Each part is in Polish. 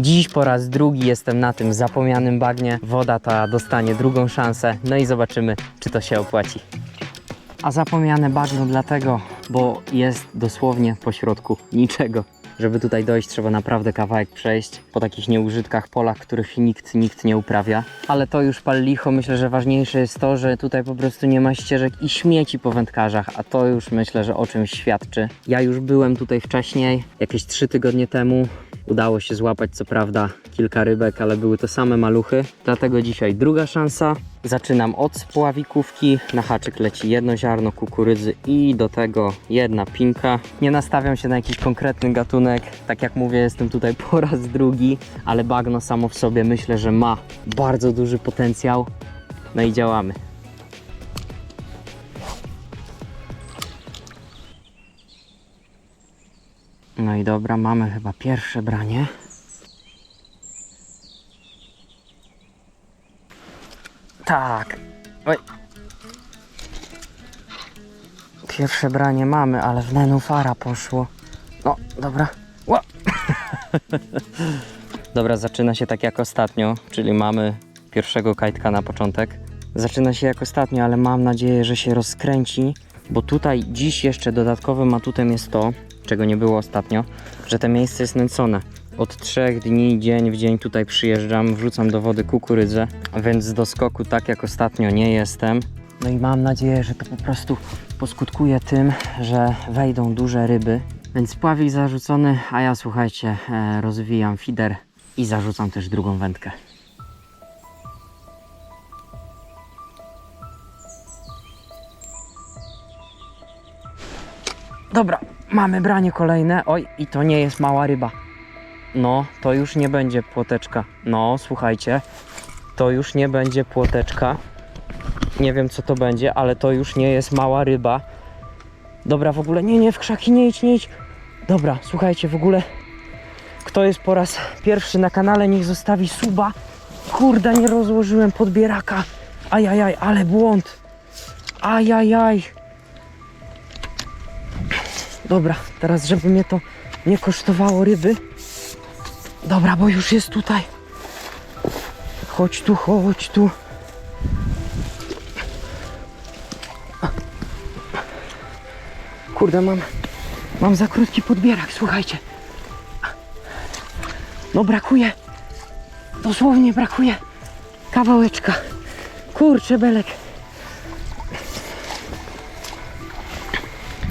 Dziś po raz drugi jestem na tym zapomnianym bagnie. Woda ta dostanie drugą szansę, no i zobaczymy, czy to się opłaci. A zapomniane bagno dlatego, bo jest dosłownie po środku niczego. Żeby tutaj dojść, trzeba naprawdę kawałek przejść po takich nieużytkach polach, których nikt, nikt nie uprawia. Ale to już pal licho. Myślę, że ważniejsze jest to, że tutaj po prostu nie ma ścieżek i śmieci po wędkarzach, a to już myślę, że o czymś świadczy. Ja już byłem tutaj wcześniej, jakieś 3 tygodnie temu. Udało się złapać co prawda kilka rybek, ale były to same maluchy. Dlatego dzisiaj druga szansa. Zaczynam od spławikówki. Na haczyk leci jedno ziarno kukurydzy i do tego jedna pinka. Nie nastawiam się na jakiś konkretny gatunek. Tak jak mówię, jestem tutaj po raz drugi, ale bagno samo w sobie myślę, że ma bardzo duży potencjał. No i działamy. No i dobra, mamy chyba pierwsze branie. Tak. Oj. Pierwsze branie mamy, ale w nenufara poszło. No, dobra. Ła. dobra, zaczyna się tak jak ostatnio, czyli mamy pierwszego kajtka na początek. Zaczyna się jak ostatnio, ale mam nadzieję, że się rozkręci, bo tutaj dziś jeszcze dodatkowym atutem jest to, czego nie było ostatnio, że to miejsce jest nęcone. Od trzech dni, dzień w dzień tutaj przyjeżdżam, wrzucam do wody kukurydzę, więc do skoku tak jak ostatnio nie jestem. No i mam nadzieję, że to po prostu poskutkuje tym, że wejdą duże ryby. Więc pławik zarzucony, a ja słuchajcie, e, rozwijam fider i zarzucam też drugą wędkę. Dobra, mamy branie kolejne. Oj, i to nie jest mała ryba. No, to już nie będzie płoteczka. No, słuchajcie, to już nie będzie płoteczka. Nie wiem co to będzie, ale to już nie jest mała ryba. Dobra, w ogóle nie, nie, w krzaki nie idź, nie idź. Dobra, słuchajcie, w ogóle kto jest po raz pierwszy na kanale, niech zostawi suba. Kurde, nie rozłożyłem podbieraka. Ajajaj, ale błąd. Ajajaj. Dobra, teraz żeby mnie to nie kosztowało ryby. Dobra, bo już jest tutaj. Chodź tu, chodź tu. Kurde, mam, mam za krótki podbierak, słuchajcie. No brakuje, dosłownie brakuje kawałeczka. Kurczę, belek.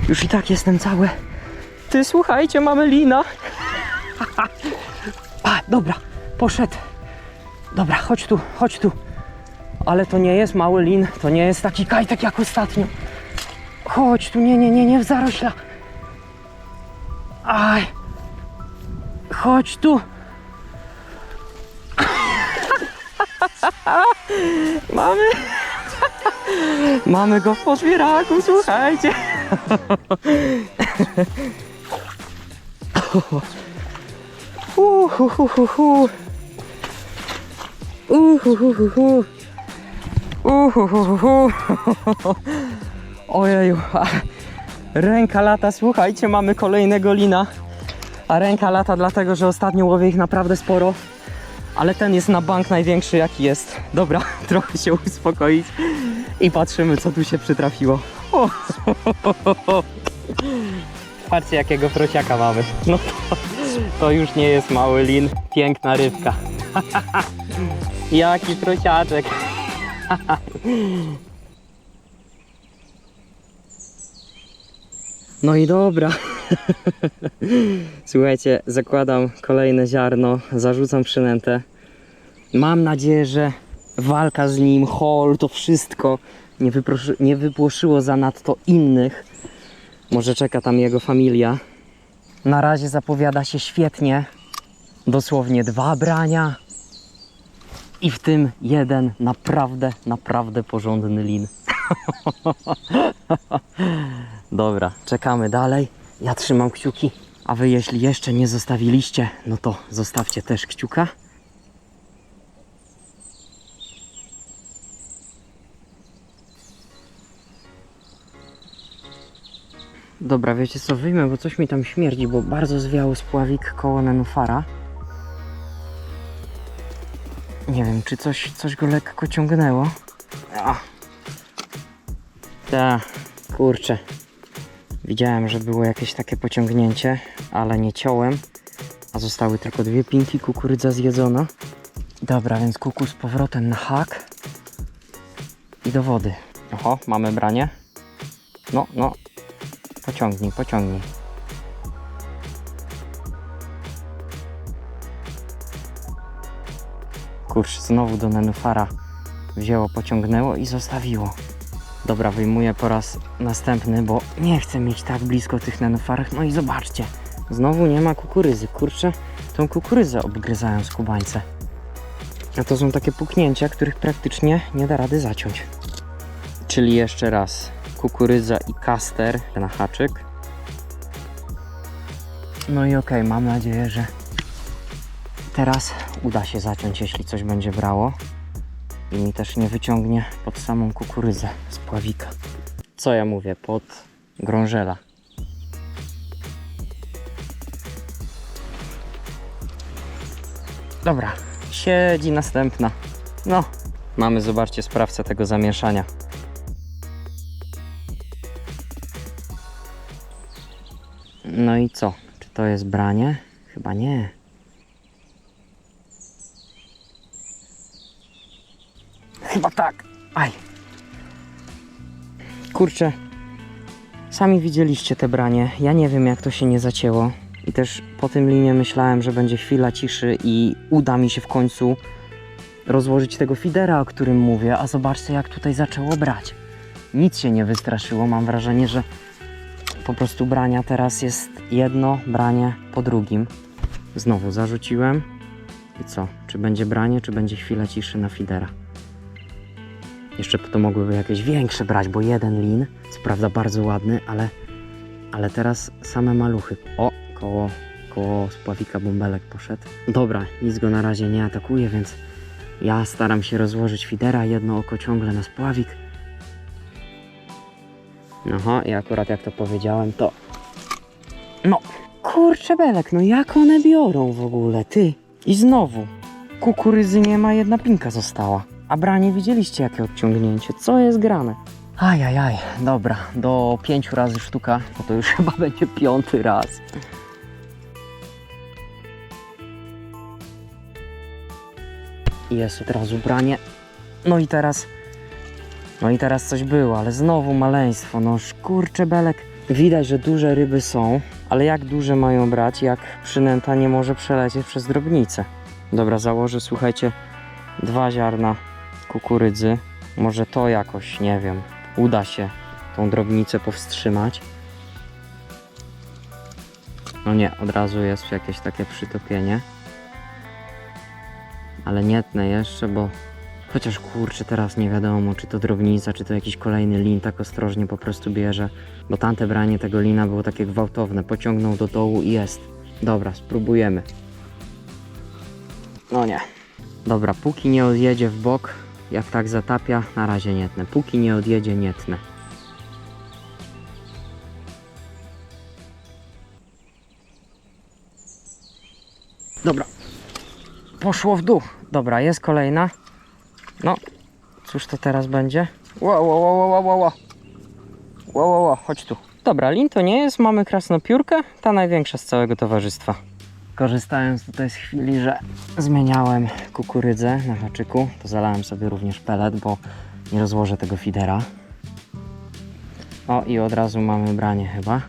Już i tak jestem cały. Ty słuchajcie, mamy lina. A, dobra, poszedł. Dobra, chodź tu, chodź tu. Ale to nie jest mały lin, to nie jest taki kajtek jak ostatnio. Chodź tu, nie, nie, nie, nie w zarośla. Aj. Chodź tu. Mamy. Mamy go w podbieraku, słuchajcie. Uhuhuhuhu. Uhuhuhuhu. Uhuhuhu. Ojeju. Ręka lata, słuchajcie, mamy kolejnego lina. A ręka lata dlatego, że ostatnio łowię ich naprawdę sporo. Ale ten jest na bank największy jaki jest. Dobra, trochę się uspokoić i patrzymy co tu się przytrafiło. O, Patrzcie jakiego prosiaka mamy. No to, to już nie jest mały lin, piękna rybka. Jaki prosiaczek. No i dobra. Słuchajcie, zakładam kolejne ziarno, zarzucam przynętę. Mam nadzieję, że walka z nim, hol, to wszystko nie, nie wypłoszyło zanadto innych. Może czeka tam jego familia. Na razie zapowiada się świetnie. Dosłownie dwa brania. I w tym jeden naprawdę, naprawdę porządny lin. Dobra, czekamy dalej. Ja trzymam kciuki. A wy jeśli jeszcze nie zostawiliście, no to zostawcie też kciuka. Dobra, wiecie co, wyjmę, bo coś mi tam śmierdzi, bo bardzo zwiały spławik koło nenufara. Nie wiem, czy coś, coś go lekko ciągnęło. A. Ta, kurczę. Widziałem, że było jakieś takie pociągnięcie, ale nie ciąłem. A zostały tylko dwie pinki, kukurydza zjedzona. Dobra, więc kuku z powrotem na hak. I do wody. Oho, mamy branie. No, no. Pociągnij, pociągnij. Kurczę, znowu do nenufara wzięło, pociągnęło i zostawiło. Dobra, wyjmuję po raz następny, bo nie chcę mieć tak blisko tych nenufarek. No i zobaczcie, znowu nie ma kukurydzy. Kurczę, tą kukurydzę obgryzają skubańce. A to są takie puknięcia, których praktycznie nie da rady zaciąć. Czyli jeszcze raz, kukurydza i kaster na haczyk. No i okej, mam nadzieję, że teraz uda się zaciąć, jeśli coś będzie brało. I mi też nie wyciągnie pod samą kukurydzę z pławika. Co ja mówię? Pod grążela. Dobra, siedzi następna. No, mamy, zobaczcie, sprawcę tego zamieszania. No i co? Czy to jest branie? Chyba nie. Chyba tak. Aj. Kurczę. Sami widzieliście te branie. Ja nie wiem, jak to się nie zacięło. I też po tym linie myślałem, że będzie chwila ciszy i uda mi się w końcu rozłożyć tego fidera, o którym mówię. A zobaczcie, jak tutaj zaczęło brać. Nic się nie wystraszyło. Mam wrażenie, że po prostu brania teraz jest jedno branie po drugim. Znowu zarzuciłem. I co? Czy będzie branie, czy będzie chwila ciszy na fidera? Jeszcze to mogłyby jakieś większe brać, bo jeden lin, co prawda bardzo ładny, ale, ale teraz same maluchy. O, koło, koło spławika bąbelek poszedł. Dobra, nic go na razie nie atakuje, więc ja staram się rozłożyć fidera, jedno oko ciągle na spławik. Aha, i akurat jak to powiedziałem, to... No, kurczę belek, no jak one biorą w ogóle, ty? I znowu, kukurydzy nie ma, jedna pinka została. A branie widzieliście jakie odciągnięcie, co jest grane? Ajajaj, dobra, do pięciu razy sztuka, bo to już chyba będzie piąty raz. Jest od razu branie. No i teraz no i teraz coś było, ale znowu maleństwo. No szkurcze belek. Widać, że duże ryby są, ale jak duże mają brać, jak przynęta nie może przelecieć przez drobnicę. Dobra, założę, słuchajcie, dwa ziarna kukurydzy. Może to jakoś, nie wiem, uda się tą drobnicę powstrzymać. No nie, od razu jest jakieś takie przytopienie. Ale nie tnę jeszcze, bo Chociaż kurczę, teraz nie wiadomo, czy to drobnica, czy to jakiś kolejny lin tak ostrożnie po prostu bierze. Bo tamte branie tego lina było takie gwałtowne. Pociągnął do dołu i jest. Dobra, spróbujemy. No nie. Dobra, póki nie odjedzie w bok, jak tak zatapia, na razie nie tnę. Póki nie odjedzie, nie tnę. Dobra. Poszło w dół. Dobra, jest kolejna. No, cóż to teraz będzie? Ło, ło, ło, ło, ło. Ło, ło, ło, chodź tu. Dobra, lin to nie jest, mamy krasnopiórkę, ta największa z całego towarzystwa. Korzystając tutaj z chwili, że zmieniałem kukurydzę na haczyku, to zalałem sobie również pelet, bo nie rozłożę tego fidera. O, i od razu mamy branie chyba.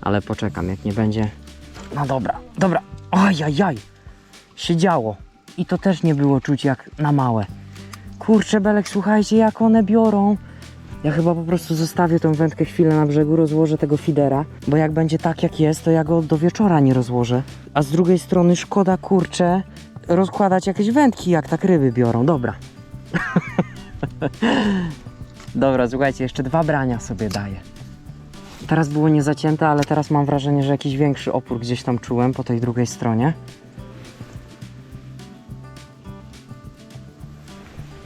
Ale poczekam, jak nie będzie... No dobra, dobra. Ajajaj, siedziało. I to też nie było czuć jak na małe. Kurczę belek, słuchajcie jak one biorą. Ja chyba po prostu zostawię tą wędkę chwilę na brzegu, rozłożę tego fidera, bo jak będzie tak jak jest, to ja go do wieczora nie rozłożę. A z drugiej strony szkoda, kurczę, rozkładać jakieś wędki, jak tak ryby biorą. Dobra. Dobra, słuchajcie, jeszcze dwa brania sobie daję. Teraz było niezacięte, ale teraz mam wrażenie, że jakiś większy opór gdzieś tam czułem po tej drugiej stronie.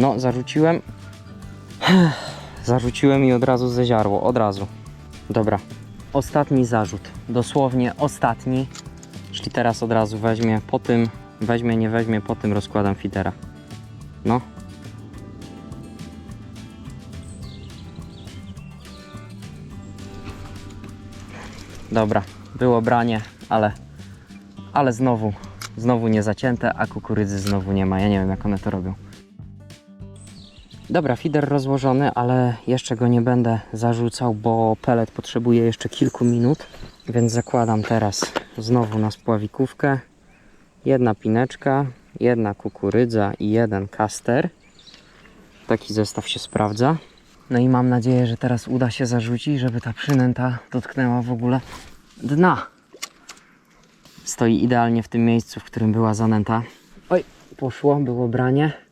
No, zarzuciłem. Zarzuciłem i od razu zeziarło, od razu. Dobra, ostatni zarzut. Dosłownie ostatni. Czyli teraz od razu weźmie po tym Weźmie, nie weźmie, po tym rozkładam fidera. No. Dobra, było branie, ale, ale znowu, znowu nie zacięte, a kukurydzy znowu nie ma. Ja nie wiem, jak one to robią. Dobra, fider rozłożony, ale jeszcze go nie będę zarzucał, bo pelet potrzebuje jeszcze kilku minut, więc zakładam teraz znowu na spławikówkę. Jedna pineczka, jedna kukurydza i jeden kaster. Taki zestaw się sprawdza. No i mam nadzieję, że teraz uda się zarzucić, żeby ta przynęta dotknęła w ogóle dna. Stoi idealnie w tym miejscu, w którym była zanęta. Oj, poszło, było branie.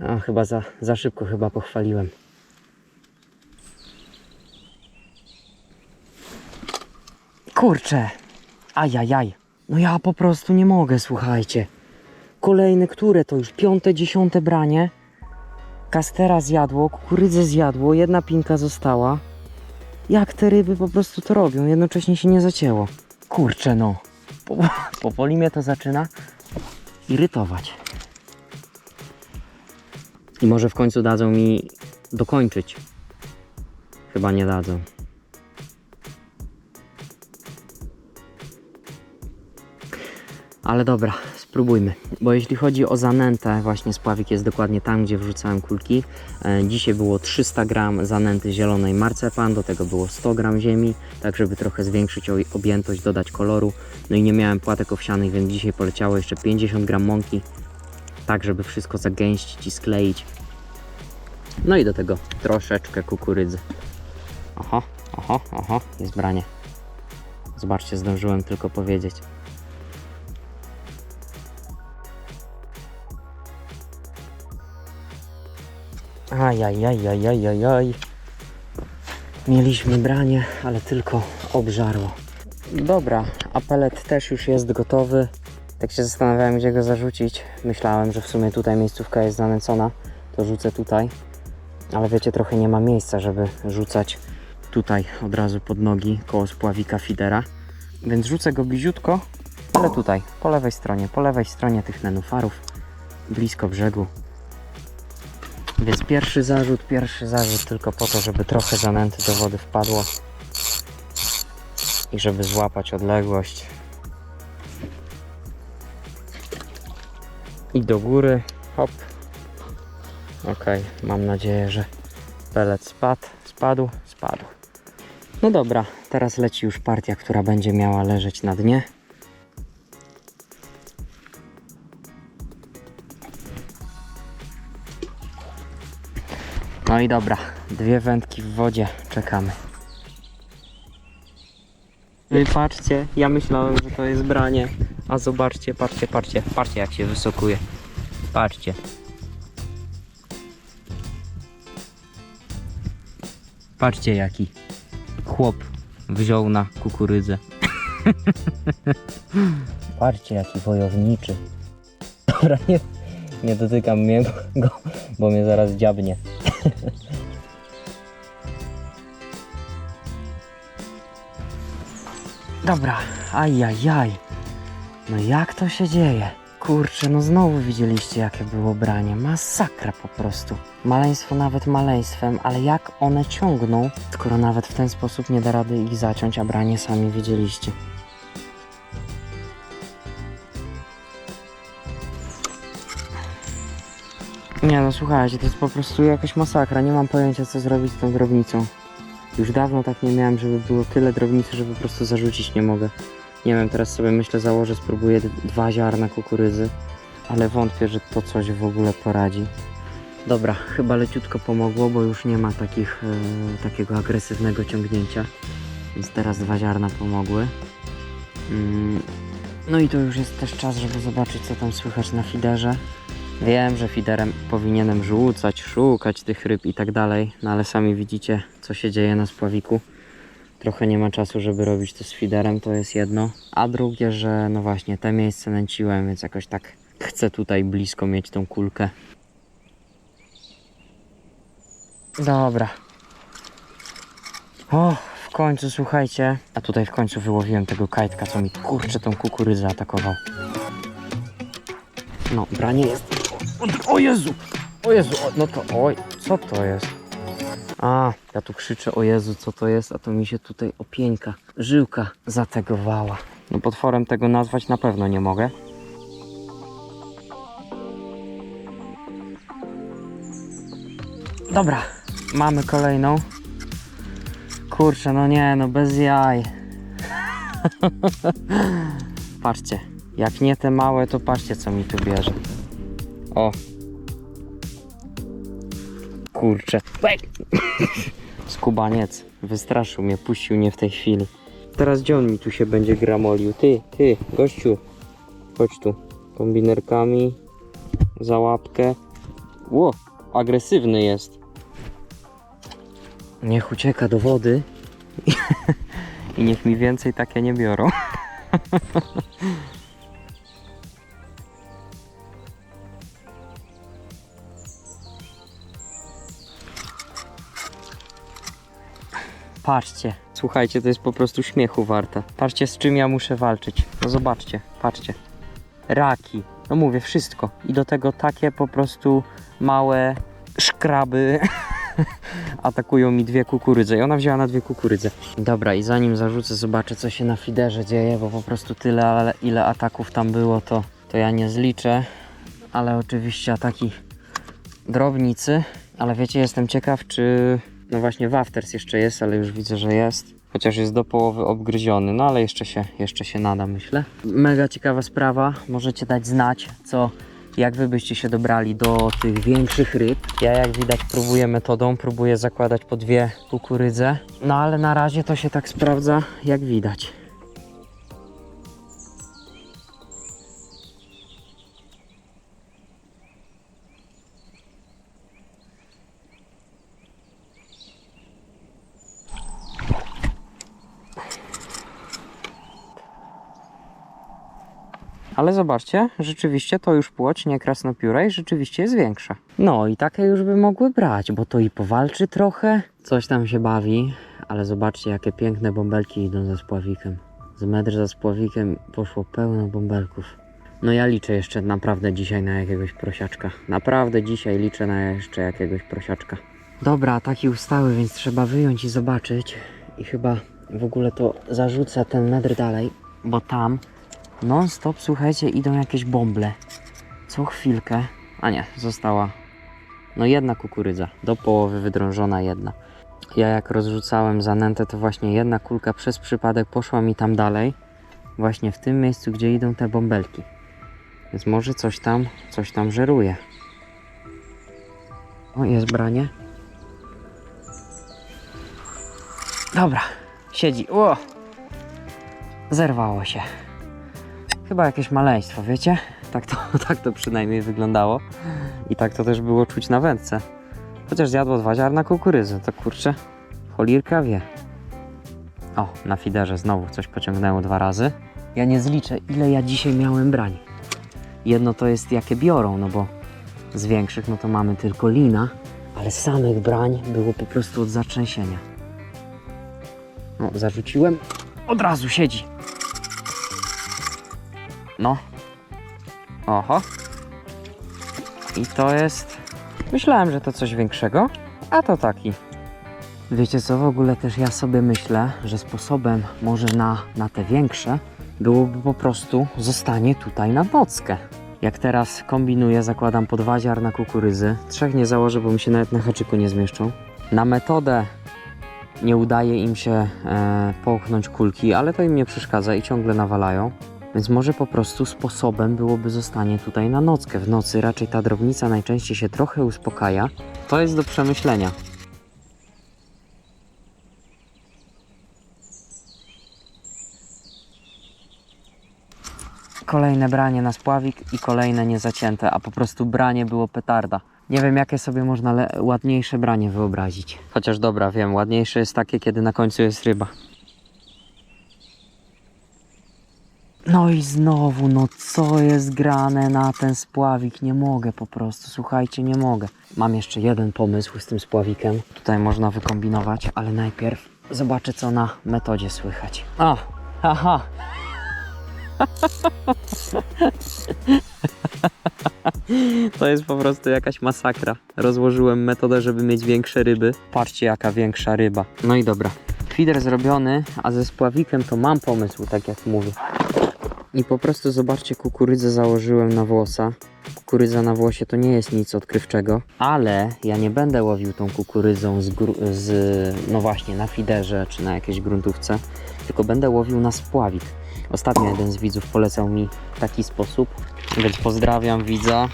A, chyba za, za szybko chyba pochwaliłem. Kurczę. Ajajaj. No ja po prostu nie mogę, słuchajcie. Kolejne, które to już? Piąte, dziesiąte branie. Kastera zjadło, kukurydzę zjadło, jedna pinka została. Jak te ryby po prostu to robią, jednocześnie się nie zacięło. Kurczę no. Po, powoli mnie to zaczyna irytować. I może w końcu dadzą mi dokończyć. Chyba nie dadzą. Ale dobra, spróbujmy. Bo jeśli chodzi o zanętę, właśnie spławik jest dokładnie tam, gdzie wrzucałem kulki. E, dzisiaj było 300 gram zanęty zielonej marcepan, do tego było 100 gram ziemi, tak żeby trochę zwiększyć objętość, dodać koloru. No i nie miałem płatek owsianych, więc dzisiaj poleciało jeszcze 50 gram mąki, tak żeby wszystko zagęścić i skleić. No i do tego troszeczkę kukurydzy. Oho, oho, oho, jest branie. Zobaczcie, zdążyłem tylko powiedzieć. Ajajajajajajaj. Mieliśmy branie, ale tylko obżarło. Dobra, a pelet też już jest gotowy. Tak się zastanawiałem, gdzie go zarzucić. Myślałem, że w sumie tutaj miejscówka jest zanęcona, to rzucę tutaj. Ale wiecie, trochę nie ma miejsca, żeby rzucać tutaj od razu pod nogi koło spławika fidera. Więc rzucę go bliziutko, ale tutaj, po lewej stronie, po lewej stronie tych nenufarów, blisko brzegu. Więc pierwszy zarzut, pierwszy zarzut tylko po to, żeby trochę zanęty do wody wpadło i żeby złapać odległość. I do góry, hop. Ok, mam nadzieję, że pelet spadł, spadł, spadł. No dobra, teraz leci już partia, która będzie miała leżeć na dnie. No i dobra, dwie wędki w wodzie, czekamy. Wy patrzcie, ja myślałem, że to jest branie, a zobaczcie, patrzcie, patrzcie, patrzcie jak się wysokuje. Patrzcie. Patrzcie jaki chłop wziął na kukurydzę. Patrzcie jaki wojowniczy. Dobra, nie, nie dotykam mnie go, bo mnie zaraz dziabnie. Dobra, ajajaj. No jak to się dzieje? Kurczę, no znowu widzieliście jakie było branie. Masakra po prostu. Maleństwo nawet maleństwem, ale jak one ciągną, skoro nawet w ten sposób nie da rady ich zaciąć, a branie sami widzieliście. Nie no, słuchajcie, to jest po prostu jakaś masakra. Nie mam pojęcia, co zrobić z tą drobnicą. Już dawno tak nie miałem, żeby było tyle drobnicy, że po prostu zarzucić nie mogę. Nie wiem, teraz sobie myślę, założę, spróbuję dwa ziarna kukurydzy, ale wątpię, że to coś w ogóle poradzi. Dobra, chyba leciutko pomogło, bo już nie ma takich, e, takiego agresywnego ciągnięcia, więc teraz dwa ziarna pomogły. Mm, no i to już jest też czas, żeby zobaczyć, co tam słychać na fiderze. Wiem, że fiderem powinienem rzucać, szukać tych ryb i tak dalej, no ale sami widzicie, co się dzieje na spławiku. Trochę nie ma czasu, żeby robić to z fiderem, to jest jedno. A drugie, że no właśnie, te miejsce nęciłem, więc jakoś tak chcę tutaj blisko mieć tą kulkę. Dobra. O, w końcu, słuchajcie. A tutaj w końcu wyłowiłem tego kajtka, co mi kurczę tą kukurydzę atakował. No, branie jest. O Jezu! O Jezu, o, no to oj, co to jest? A, ja tu krzyczę o Jezu, co to jest, a to mi się tutaj opieńka, żyłka zategowała. No potworem tego nazwać na pewno nie mogę. Dobra, mamy kolejną. Kurczę, no nie, no bez jaj. patrzcie, jak nie te małe, to patrzcie co mi tu bierze. O. Kurczę. Skubaniec. Wystraszył mnie, puścił mnie w tej chwili. Teraz gdzie on mi tu się będzie gramolił? Ty, ty, gościu. Chodź tu. Kombinerkami. Za łapkę. Ło, agresywny jest. Niech ucieka do wody. I niech mi więcej takie nie biorą. Patrzcie, słuchajcie, to jest po prostu śmiechu warte. Patrzcie, z czym ja muszę walczyć. No zobaczcie, patrzcie. Raki, no mówię, wszystko. I do tego takie po prostu małe szkraby atakują mi dwie kukurydze. I ona wzięła na dwie kukurydze. Dobra, i zanim zarzucę, zobaczę, co się na fiderze dzieje, bo po prostu tyle, ile ataków tam było, to, to ja nie zliczę. Ale oczywiście ataki drobnicy. Ale wiecie, jestem ciekaw, czy no właśnie Wafters jeszcze jest, ale już widzę, że jest. Chociaż jest do połowy obgryziony, no ale jeszcze się, jeszcze się nada, myślę. Mega ciekawa sprawa. Możecie dać znać, co, jak wy byście się dobrali do tych większych ryb. Ja jak widać próbuję metodą, próbuję zakładać po dwie kukurydze. No ale na razie to się tak sprawdza, jak widać. Ale zobaczcie, rzeczywiście to już płoć, nie krasnopióra i rzeczywiście jest większa. No i takie już by mogły brać, bo to i powalczy trochę, coś tam się bawi, ale zobaczcie jakie piękne bąbelki idą za spławikiem. Z metr za spławikiem poszło pełno bąbelków. No ja liczę jeszcze naprawdę dzisiaj na jakiegoś prosiaczka. Naprawdę dzisiaj liczę na jeszcze jakiegoś prosiaczka. Dobra, taki ustały, więc trzeba wyjąć i zobaczyć. I chyba w ogóle to zarzucę ten metr dalej, bo tam Non stop, słuchajcie, idą jakieś bąble. Co chwilkę. A nie, została. No jedna kukurydza. Do połowy wydrążona jedna. Ja jak rozrzucałem zanętę, to właśnie jedna kulka przez przypadek poszła mi tam dalej. Właśnie w tym miejscu, gdzie idą te bąbelki. Więc może coś tam, coś tam żeruje. O, jest branie. Dobra, siedzi. O! Zerwało się. Chyba jakieś maleństwo, wiecie? Tak to, tak to przynajmniej wyglądało. I tak to też było czuć na wędce. Chociaż zjadło dwa ziarna kukurydzy, to kurczę, cholirka wie. O, na fiderze znowu coś pociągnęło dwa razy. Ja nie zliczę, ile ja dzisiaj miałem brań. Jedno to jest jakie biorą, no bo z większych no to mamy tylko lina, ale samych brań było po prostu od zatrzęsienia. No, zarzuciłem, od razu siedzi. No. Oho. I to jest. Myślałem, że to coś większego, a to taki. Wiecie co, w ogóle też ja sobie myślę, że sposobem może na, na te większe byłoby po prostu zostanie tutaj na nockę. Jak teraz kombinuję, zakładam po dwa ziarna kukurydzy. Trzech nie założę, bo mi się nawet na haczyku nie zmieszczą. Na metodę nie udaje im się e, połknąć kulki, ale to im nie przeszkadza i ciągle nawalają. Więc może po prostu sposobem byłoby zostanie tutaj na nockę. W nocy raczej ta drobnica najczęściej się trochę uspokaja. To jest do przemyślenia. Kolejne branie na spławik i kolejne niezacięte, a po prostu branie było petarda. Nie wiem, jakie sobie można ładniejsze branie wyobrazić. Chociaż dobra, wiem, ładniejsze jest takie, kiedy na końcu jest ryba. No i znowu, no co jest grane na ten spławik? Nie mogę po prostu, słuchajcie, nie mogę. Mam jeszcze jeden pomysł z tym spławikiem. Tutaj można wykombinować, ale najpierw zobaczę, co na metodzie słychać. A, haha. To jest po prostu jakaś masakra. Rozłożyłem metodę, żeby mieć większe ryby. Patrzcie, jaka większa ryba. No i dobra. Fider zrobiony, a ze spławikiem to mam pomysł, tak jak mówię. I po prostu zobaczcie, kukurydzę założyłem na włosa. Kukurydza na włosie to nie jest nic odkrywczego, ale ja nie będę łowił tą kukurydzą z, z no właśnie, na fiderze czy na jakiejś gruntówce, tylko będę łowił na spławik. Ostatnio jeden z widzów polecał mi taki sposób, więc pozdrawiam widza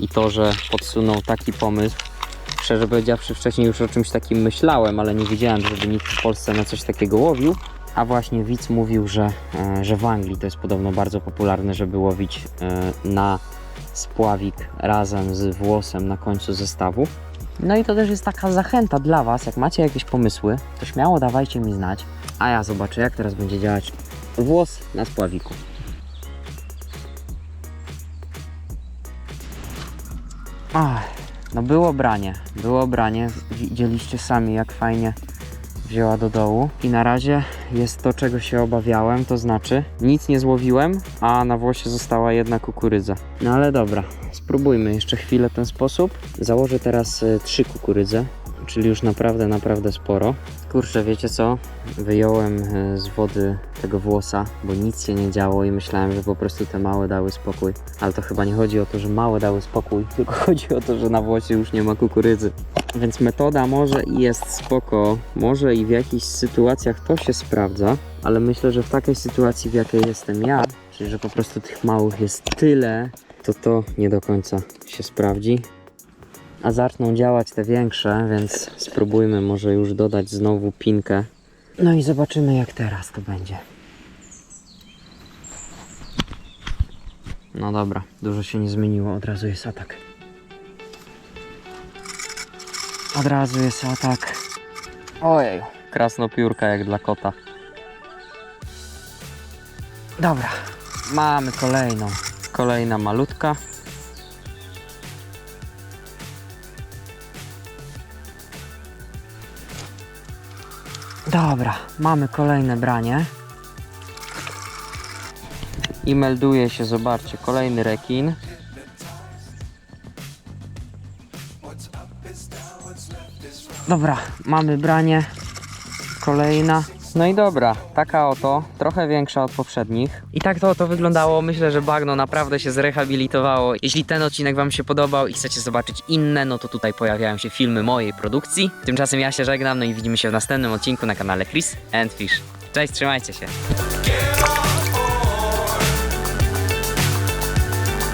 i to, że podsunął taki pomysł. Szczerze powiedziawszy, wcześniej już o czymś takim myślałem, ale nie wiedziałem, żeby nikt w Polsce na coś takiego łowił. A właśnie widz mówił, że, e, że w Anglii to jest podobno bardzo popularne, żeby łowić e, na spławik razem z włosem na końcu zestawu. No i to też jest taka zachęta dla Was, jak macie jakieś pomysły, to śmiało dawajcie mi znać, a ja zobaczę jak teraz będzie działać włos na spławiku. Ach, no było branie, było branie, widzieliście sami jak fajnie wzięła do dołu i na razie jest to czego się obawiałem, to znaczy nic nie złowiłem, a na włosie została jedna kukurydza. No ale dobra, spróbujmy jeszcze chwilę ten sposób. Założę teraz y, trzy kukurydze, czyli już naprawdę, naprawdę sporo. Kurczę, wiecie co? Wyjąłem y, z wody tego włosa, bo nic się nie działo i myślałem, że po prostu te małe dały spokój. Ale to chyba nie chodzi o to, że małe dały spokój, tylko chodzi o to, że na włosie już nie ma kukurydzy. Więc metoda może i jest spoko, może i w jakichś sytuacjach to się sprawdza, ale myślę, że w takiej sytuacji, w jakiej jestem ja, czyli że po prostu tych małych jest tyle, to to nie do końca się sprawdzi. A zaczną działać te większe, więc spróbujmy może już dodać znowu pinkę. No i zobaczymy jak teraz to będzie. No dobra, dużo się nie zmieniło, od razu jest atak. Od razu jest atak. Ojej. Krasnopiórka jak dla kota. Dobra, mamy kolejną. Kolejna malutka. Dobra, mamy kolejne branie. I melduje się, zobaczcie, kolejny rekin. Dobra, mamy branie. Kolejna. No i dobra, taka oto, trochę większa od poprzednich. I tak to oto wyglądało. Myślę, że bagno naprawdę się zrehabilitowało. Jeśli ten odcinek Wam się podobał i chcecie zobaczyć inne, no to tutaj pojawiają się filmy mojej produkcji. Tymczasem ja się żegnam, no i widzimy się w następnym odcinku na kanale Chris and Fish. Cześć, trzymajcie się.